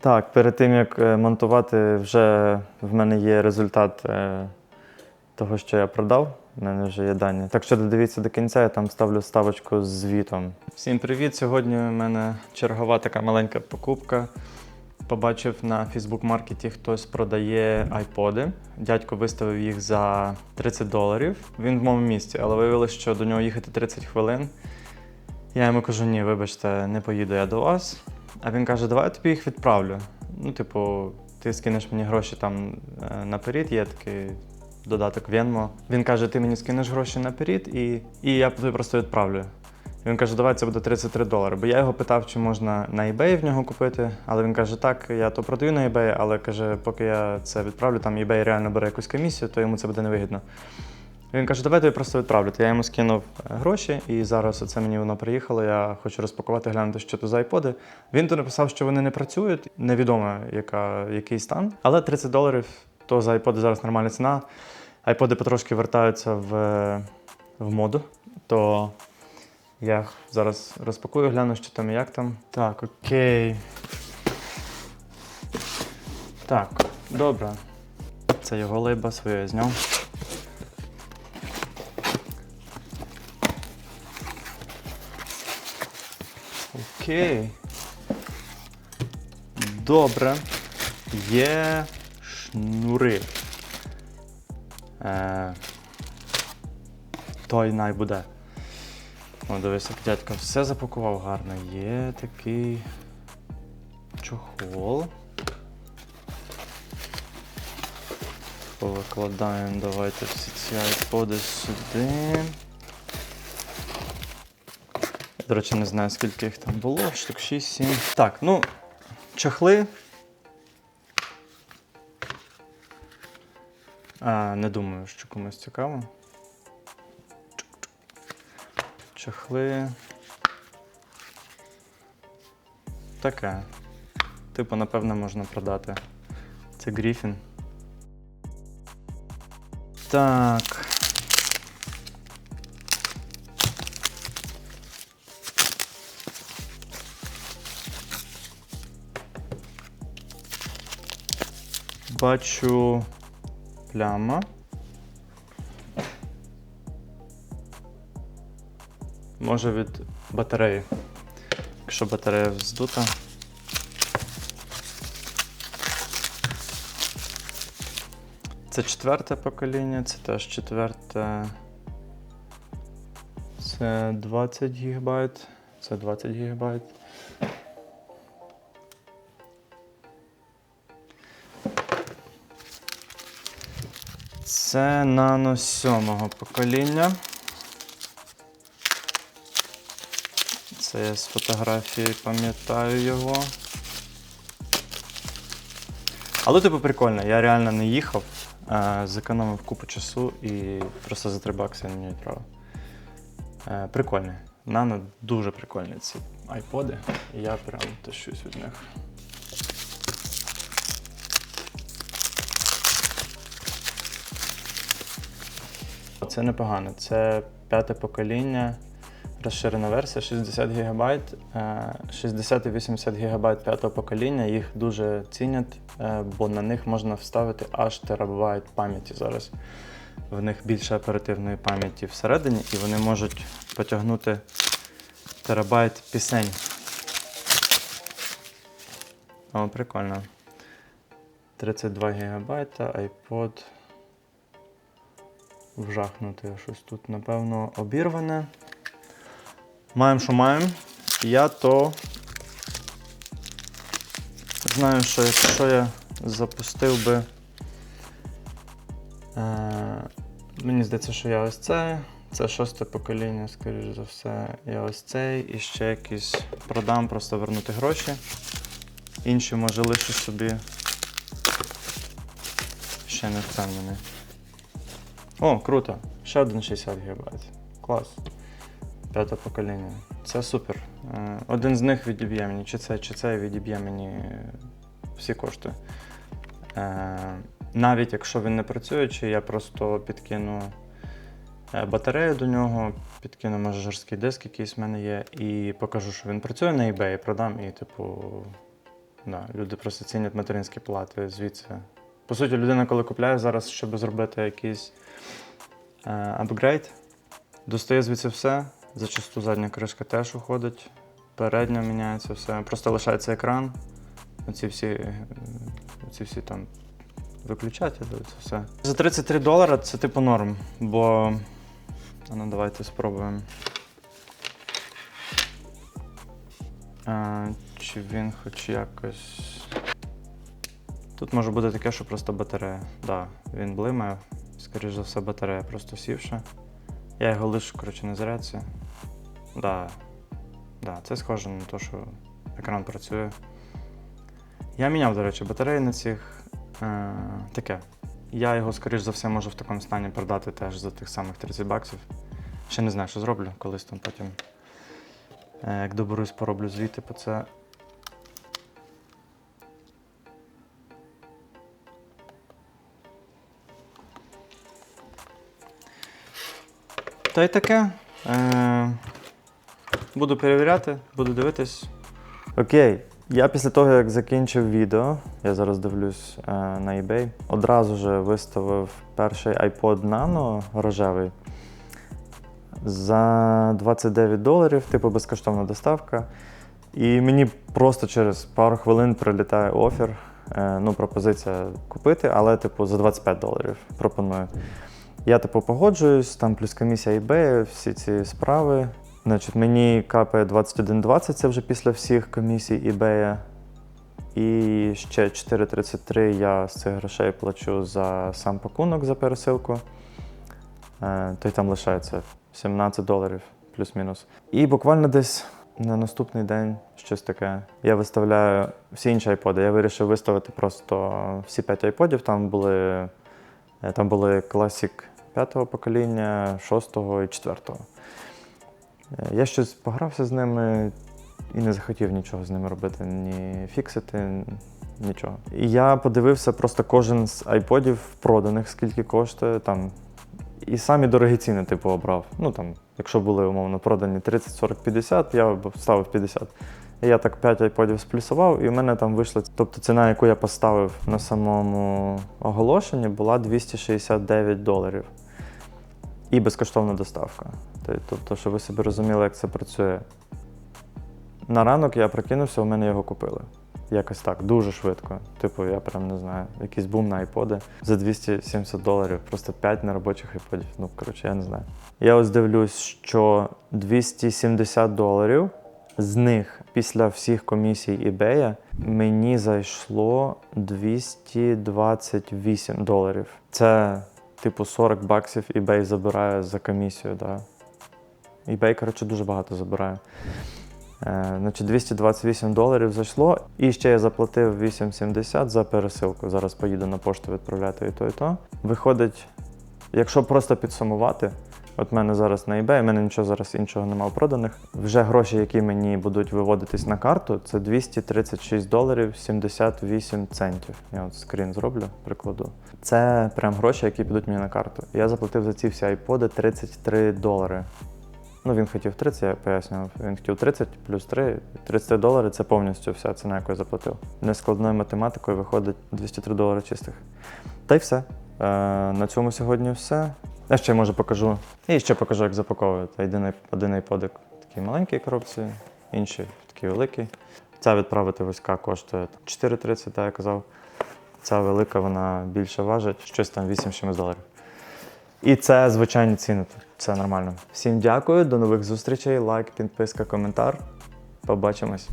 Так, перед тим як е, монтувати, вже в мене є результат е, того, що я продав. У мене вже є дані. Так що додивіться до кінця, я там ставлю ставочку з звітом. Всім привіт! Сьогодні у мене чергова така маленька покупка. Побачив на Фейсбук-маркеті хтось продає айподи. Дядько виставив їх за 30 доларів. Він в моєму місті, але виявилося, що до нього їхати 30 хвилин. Я йому кажу: ні, вибачте, не поїду я до вас. А він каже, давай я тобі їх відправлю. Ну, типу, ти скинеш мені гроші там е, наперед, є такий додаток Venmo. Він каже, ти мені скинеш гроші наперед, і, і я тобі просто відправлю. Він каже, давай це буде 33 долари. Бо я його питав, чи можна на eBay в нього купити. Але він каже, так, я то продаю на eBay, але каже, поки я це відправлю, там eBay реально бере якусь комісію, то йому це буде невигідно. Він каже, давай тобі просто відправлю. Я йому скинув е, гроші, і зараз оце мені воно приїхало. Я хочу розпакувати, глянути, що то за айподи. Він то написав, що вони не працюють. Невідомо, яка, який стан. Але 30 доларів то за айподи зараз нормальна ціна. Айподи потрошки вертаються в, в моду. То я зараз розпакую, гляну, що там і як там. Так, окей. Так, добре. Це його лейба, своє я зняв. Окей. Добре. Є шнури. Е, той най буде. О, дивись, як дядько все запакував гарно. Є такий чохол. Повикладаємо давайте всі ці айподи сюди. До речі, не знаю, скільки їх там було, штук 6-7. Так, ну, чохли. А, не думаю, що комусь цікаво. Чохли. Таке. Типу, напевно, можна продати. Це Гріфін. Так. Бачу пляма. Може від батареї. Якщо батарея вздута. Це четверте покоління, це теж четверте. Це 20 ГБ, це 20 ГБ. Це нано сьомого покоління. Це я з фотографії пам'ятаю його. Але типу прикольно, я реально не їхав, зекономив купу часу і просто за 3 бакси мені відправив. Е, Прикольний. Нано дуже прикольні ці айподи. Я прям тащусь від них. Це непогано. Це п'яте покоління, розширена версія 60 ГБ. 60 і 80 ГБ п'ятого покоління. Їх дуже цінять, е, бо на них можна вставити аж терабайт пам'яті зараз. В них більше оперативної пам'яті всередині, і вони можуть потягнути терабайт пісень. О, прикольно. 32 ГБ, iPod вжахнути щось тут, напевно, обірване. Маємо, що маємо. Я то знаю, що якщо я запустив би. Е, мені здається, що я ось це. Це шосте покоління, скоріш за все. Я ось цей і ще якийсь продам, просто вернути гроші. Інші може лишу собі. Ще не впевнений. О, круто. Ще один 60 ГБ. Клас. П'яте покоління. Це супер. Е, Один з них відіб'є мені, чи це, чи це відіб'є мені всі кошти. Е, Навіть якщо він не працює, чи я просто підкину е, батарею до нього, підкину, може, диск якийсь в мене є, і покажу, що він працює на eBay, продам і, типу, Да, люди просто цінять материнські плати звідси. По суті, людина, коли купляє зараз, щоб зробити якийсь е, апгрейд, достає звідси все. Зачасту задня кришка теж уходить, передня міняється все. Просто лишається екран. Оці всі, е, оці всі там виключателі, це все. За 33 долара це типу норм, бо. Ну, давайте спробуємо. А, чи він хоч якось. Тут може бути таке, що просто батарея. Да, він блимає, скоріш за все, батарея просто сівша. Я його лишу, коротше, на зарядці. Да, да, це схоже на те, що екран працює. Я міняв, до речі, батареї на цих. Е, таке. Я його, скоріш за все, можу в такому стані продати теж за тих самих 30 баксів. Ще не знаю, що зроблю, колись там потім. Е, як доберусь, пороблю звіти по це. Та й таке. Е, буду перевіряти, буду дивитись. Окей. Я після того, як закінчив відео, я зараз дивлюсь е, на eBay, одразу ж виставив перший iPod Nano рожевий за 29 доларів, типу безкоштовна доставка. І мені просто через пару хвилин прилітає офер, е, ну, пропозиція купити, але типу за 25 доларів пропоную. Я типу погоджуюсь, там плюс комісія eBay, всі ці справи. Значить, мені капає 21,20, це вже після всіх комісій eBay. І ще 4,33 я з цих грошей плачу за сам пакунок за пересилку. Е, то й там лишається 17 доларів плюс-мінус. І буквально десь на наступний день щось таке. Я виставляю всі інші айподи. Я вирішив виставити просто всі 5 айподів. Там були, е, там були Classic 5-го покоління, 6-го і 4-го. Е, Я щось погрався з ними і не захотів нічого з ними робити, ні фіксити, нічого. І я подивився просто кожен з айподів проданих, скільки коштує. Там, і самі дорогі ціни, типу, обрав. Ну там, якщо були умовно продані 30, 40, 50, я ставив 50. Я так 5 айподів сплюсував, і в мене там вийшло. Тобто ціна, яку я поставив на самому оголошенні, була 269 доларів. І безкоштовна доставка. Тобто, щоб ви собі розуміли, як це працює. На ранок я прокинувся, у мене його купили. Якось так, дуже швидко. Типу, я прям не знаю, якийсь бум на айподи за 270 доларів, просто 5 неробочих айподів. Ну, коротше, я не знаю. Я ось дивлюсь, що 270 доларів з них після всіх комісій eBay мені зайшло 228 доларів. Це, типу, 40 баксів eBay забирає за комісію, да. eBay, коротше, дуже багато забирає. Е, значить, 228 доларів зайшло, і ще я заплатив 8,70 за пересилку. Зараз поїду на пошту відправляти і то, і то. Виходить, якщо просто підсумувати, от мене зараз на eBay, в мене нічого зараз іншого немає проданих. Вже гроші, які мені будуть виводитись на карту, це 236 доларів 78 центів. Я от скрін зроблю, прикладу. Це прям гроші, які підуть мені на карту. Я заплатив за ці всі айподи 33 долари. Ну, він хотів 30, я пояснював. Він хотів 30 плюс 3. 33 долари це повністю вся ціна, яку я заплатив. Нескладною математикою виходить 203 долари чистих. Та й все. Е, на цьому сьогодні все. Я ще може покажу. І ще покажу, як запаковувати. Один, один айподик такій маленькій коробці, інший в такій великій. Ця відправити вузька коштує 4,30, так я казав. Ця велика, вона більше важить, щось там 8 чимось доларів. І це звичайні ціни. Це нормально. Всім дякую, до нових зустрічей. Лайк, підписка, коментар. Побачимось.